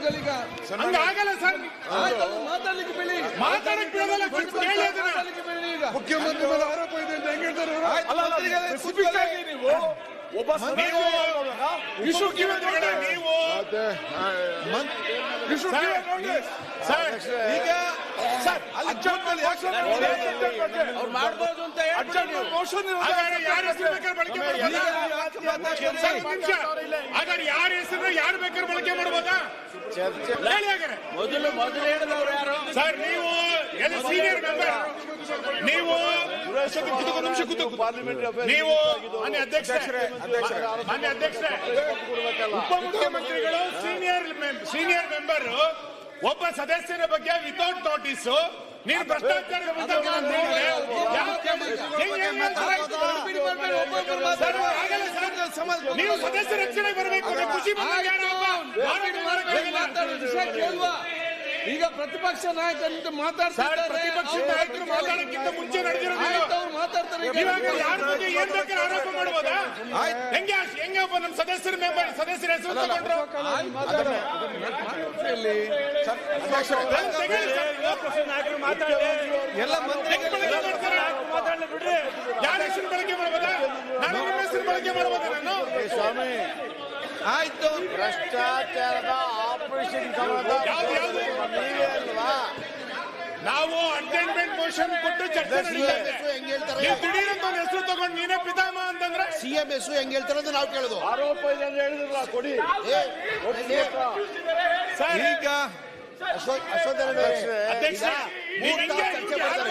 ಹಂಗಾಗಲ್ಲ sir. ಮಾತಾಡ್ಲಿಕ್ಕೆ ಬಿಡಿ. ಮಾತಾಡಕ್ ಬಿಡೋದಲ್ಲ, ಕೇಳಿ ಅದನ್ನ. ಬಿಡಿ ಈಗ. ಮುಖ್ಯಮಂತ್ರಿ ಮೇಲೆ ಆರೋಪ ಇದೆ ಅಂತ ಹೆಂಗ್ ಹೇಳ್ತಾರೆ ಇವ್ರು? ಆಗಿ. ನೀವು ಒಬ್ಬ ನೀವು ವಿಶ್ವ ನೀವು ವಿಶ್ವ ಸರ್ ಈಗ ಸರ್ ಅವ್ರು ಮಾಡ್ಬೋದು ಅಂತ ಅಡ್ಜಸ್ಟ್ಮೆಂಟ್ ನೀವು. ಮೋಷನ್ ಹಾಗಾದ್ರೆ ಯಾರ ಬಳಕೆ ಮಾಡ್ಬೋದಾ ಈಗ ನೀವು ಹಾಗಾದ್ರೆ ಯಾರ ಹೆಸರು ಯಾರು ಬೇಕಾದ್ರೆ ಬಳಕೆ ಮಾಡ್ಬೋದಾ? ಮೊದಲು ಮೊದಲು ಹೇಳಿದವ್ರು ಯಾರು? ಸರ್ ನೀವು ಎಲ್ಲ ಸೀನಿಯರ್ ಮೆಂಬರ್ ನೀವು ಒಂದು ನಿಮಿಷ ಕೂತು ನೀವು ಮಾನ್ಯ ಅಧ್ಯಕ್ಷರೇ ಮಾನ್ಯ ಅಧ್ಯಕ್ಷರೇ. ಉಪಮುಖ್ಯಮಂತ್ರಿಗಳು ಸೀನಿಯರ್ ಸೀನಿಯರ್ ಮೆಂಬರ್ ಒಬ್ಬ ಸದಸ್ಯರ ಬಗ್ಗೆ ವಿತೌಟ್ ನೋಟಿಸ್ ನೀನು ಭ್ರಷ್ಟಾಚಾರದ ವಿರುದ್ಧ ಮಾತಾಡ್ತಿದ್ರೆ ಯಾವ- ಹೆಂಗ್ ಹೆಂಗ್ ಮಾಡ್ತಾರೆ? ಬಿಡಿ ಮಾಡ್ಬೇಡಿ, ಒಬ್ಬೊಬ್ರು ಸರ್, ಮಾತಾಡಿ. ಆಗಲ್ಲ ಸರ್. ನೀವು ಸದಸ್ಯ ರಕ್ಷಣೆ ಬರಬೇಕು ಖುಷಿ ಈಗ ಪ್ರತಿಪಕ್ಷ ನಾಯಕ ಮಾತಾಡ್ತಾರೆ ಪ್ರತಿಪಕ್ಷ ನಾಯಕರು ಮಾತಾಡೋಕ್ಕಿಂತ ಮುಂಚೆ ನಡೆದಿರೋದು. ಮಾತಾಡ್ತಾರೆ. ಈಗ. ಇವಾಗ ಯಾರ ಬಗ್ಗೆ ಏನ್ ಬೇಕಾದ್ರೆ ಆರೋಪ ಮಾಡ್ಬೋದಾ? ಹೆಂಗೆ ಹೆಂಗೆ ಒಬ್ಬ ನಮ್ಮ ಸದಸ್ಯರ ಮೆಂಬರ್ ಸದಸ್ಯರ ಹೆಸರು ತಗೊಂಡ್ರು? ಸರ್. ಎಲ್ಲ ಮಂತ್ರಿ ಮಾಡ್ತಾರೆ? ಯಾರ ಹೆಸರು ಬಳಕೆ ಮಾಡ್ಬೋದಾ? ನಾನು ಹೆಸರು ಬಳಕೆ ಮಾಡ್ಬೋದಾ ಸ್ವಾಮಿ. ಆಯ್ತು. ಭ್ರಷ್ಟಾಚಾರದ ಆಪರೇಷನ್ ನೀವೇ ಅಲ್ವಾ? ನಾವು ಅಟೆಂಡ್ಮೆಂಟ್ ಮೋಷನ್ ಕೊಟ್ಟು ಚರ್ಚೆ ದಿಢೀರಂತ ಒಂದು ಹೆಸರು ತಗೊಂಡು ನೀನೇ ಪಿತಾಮ ಅಂತಂದ್ರೆ? ಸಿಎಂ ಎಸ್ ಹೆಂಗ್ ಹೇಳ್ತಾರೆ ಅಂತ ನಾವು ಕೇಳುದು. ಆರೋಪ ಇದೆ ಅಂತ ಹೇಳಿದ್ರಲ್ಲ ಕೊಡಿ. ಸರ್ ಈಗ ಅಶ್ವಥ್ ಏನ್ ನಾರಾಯಣ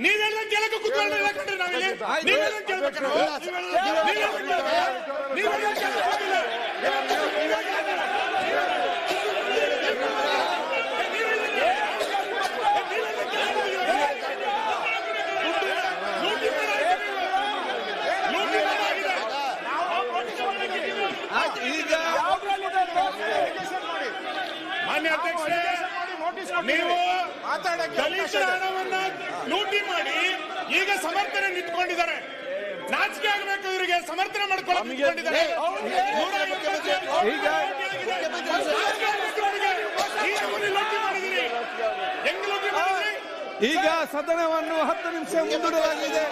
ನೀವೆಲ್ಲ ಕೇಳಕ್ಕೆ ಕೂತ್ಕೊಳ್ಳಿಲ್ಲ ಕಣ್ರಿ ನಾವಿಲ್ಲಿ ನೀವೆಲ್ಲ ಕೇಳ್ಬೇಕು ನಾವು ನೀವೆಲ್ಲ ಕೇಳ್ಬೇಕು. ನೀವೆಲ್ಲ ಕೇಳಕ್ ಹೋಗಿಲ್ಲ. ಲೂಟಿ ಮಾಡಾಗಿದೆ ನೀವು. ಲೂಟಿ ಮಾಡಾಗಿದೆ. ಆಯ್ತು ಈಗ ಮಾನ್ಯ ಅಧ್ಯಕ್ಷರೇ ನೀವು ದಲಿತರ ಹಣವನ್ನ ಲೂಟಿ ಮಾಡಿ ಈಗ ಸಮರ್ಥನೆ ನಿಂತ್ಕೊಂಡಿದ್ದಾರೆ. ನಾಚಿಕೆ ಆಗಬೇಕು ಇವರಿಗೆ ಸಮರ್ಥನೆ ಮಾಡ್ಕೊಳ್ಳೋಕೆ ನಿಂತ್ಕೊಂಡಿದ್ದಾರೆ. ಈಗ ಸದನವನ್ನು ಹತ್ತು ನಿಮಿಷ ಮುಂದೂಡಲಾಗಿದೆ.